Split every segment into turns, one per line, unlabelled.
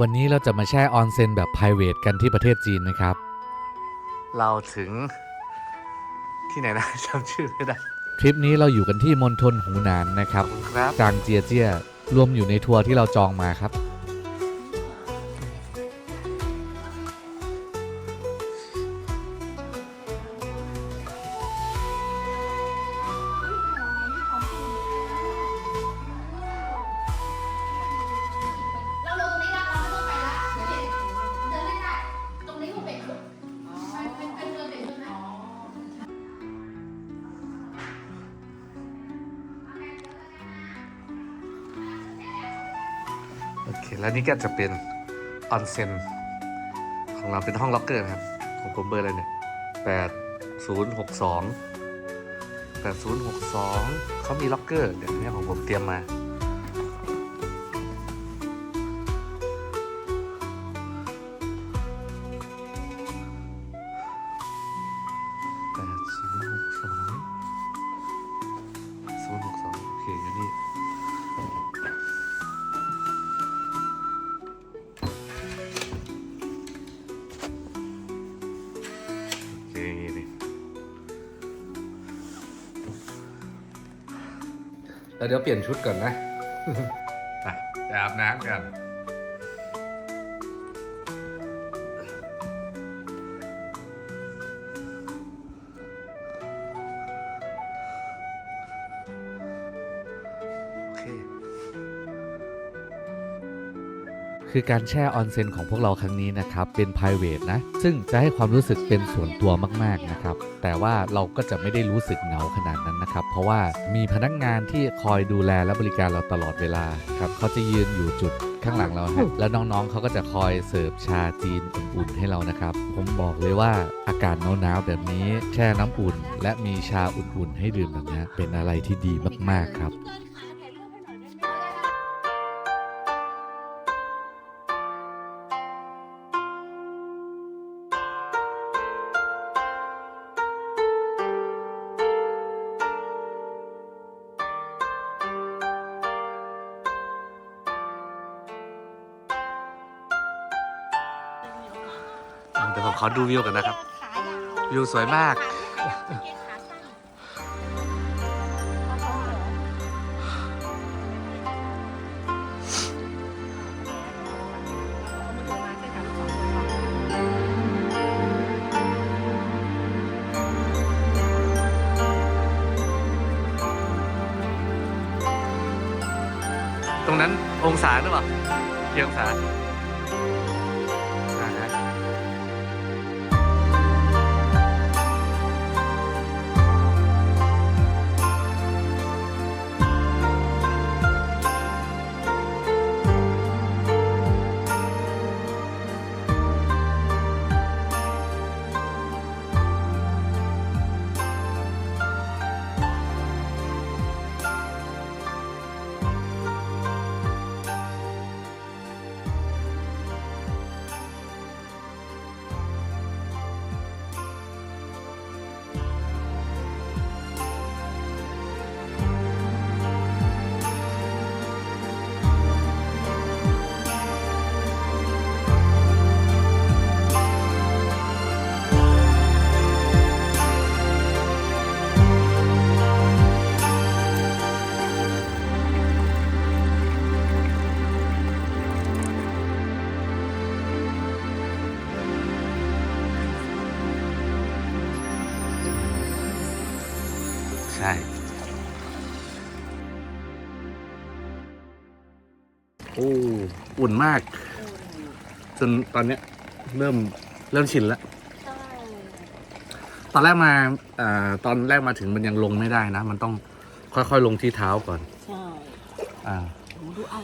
วันนี้เราจะมาแช่ออนเซ็นแบบ p r i v a t กันที่ประเทศจีนนะครับ
เราถึงที่ไหนนะจำชื่อไม่ได้
ทริปนี้เราอยู่กันที่มณฑลหูหนานนะครับ
ครับ
จางเจียเจี้ยรวมอยู่ในทัวร์ที่เราจองมาครับ
โอเค แล้วนี่ก็จะเป็นออนเซ็นของเราเป็นห้องล็อกเกอร์นะครับ ของผมเบอร์อะไรเนี่ยแปดศูนย์หกสองแปดศูนย์หกสองเขามีล็อกเกอร์เดี๋ยวนี้ของผมเตรียมมาแปดศูนย์หกสองศูนย์หกสองโอเคอยู่นี่ แล้วเดี๋ยวเปลี่ยนชุดก่อนนะ ไปไปอาบน้ำกันโอเค
คือการแช่ออนเซ็นของพวกเราครั้งนี้นะครับ เป็น p r i v a t นะ ซึ่งจะให้ความรู้สึกเป็นส่วนตัวมากๆนะครับ แต่ว่าเราก็จะไม่ได้รู้สึกเหงาขนาดนั้นนะครับ เพราะว่ามีพนักงานที่คอยดูแลและบริการเราตลอดเวลาครับเขาจะยืนอยู่จุดข้างหลังเราฮะแล้วน้องๆเขาก็จะคอยเสิร์ฟชาจีนอุ่นๆให้เรานะครับ ผมบอกเลยว่าอากาศหนาวๆแบบนี้แช่น้ำอุ่น และมีชาอุ่นๆให้ดื่มแบบนี้เป็นอะไรที่ดีมากๆครับ
เดี๋ยวผมขอดูวิวกันนะครับ วิวสวยมาก ตรงนั้นองศาหรือเปล่ากี่องศา ช่โอ้อุ่นมาก จนตอนเนี้ยเริ่มเริ่มชินแล้ว ตอนแรกมาอ่าตอนแรกมาถึงมันยังลงไม่ได้นะ มันต้องค่อยๆลงที่เท้าก่อน
ใช่
อ่า
โอ้ดูไอ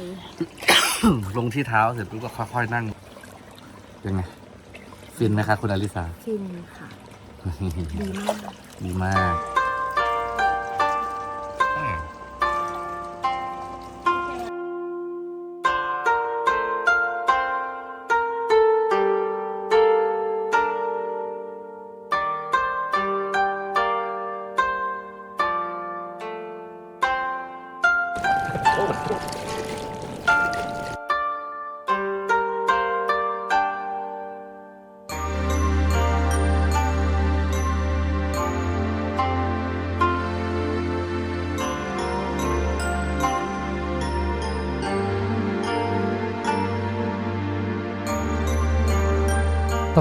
ลงที่เท้าเสร็จปุ๊บก็ค่อยๆนั่งยังไงฟินไหมคะคุณอลิสา
ฟินค่ะ ดีมาก
ดีมาก
ต้อ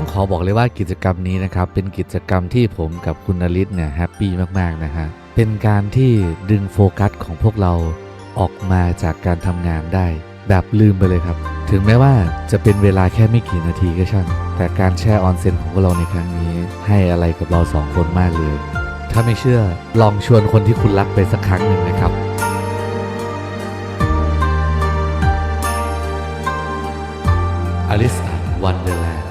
งขอบอกเลยว่ากิจกรรมนี้นะครับ เป็นกิจกรรมที่ผมกับคุณนริศเนี่ยแฮปปี้มาก ๆ นะฮะ เป็นการที่ดึงโฟกัสของพวกเรา ออกมาจากการทำงานได้ แบบลืมไปเลยครับ ถึงแม้ว่าจะเป็นเวลาแค่ไม่กี่นาทีก็ช่าง แต่การแช่ออนเซ็นของเราในครั้งนี้ ให้อะไรกับเราสองคนมากเลย ถ้าไม่เชื่อลองชวนคนที่คุณรักไปสักครั้งหนึ่งนะครับ Alice at Wonderland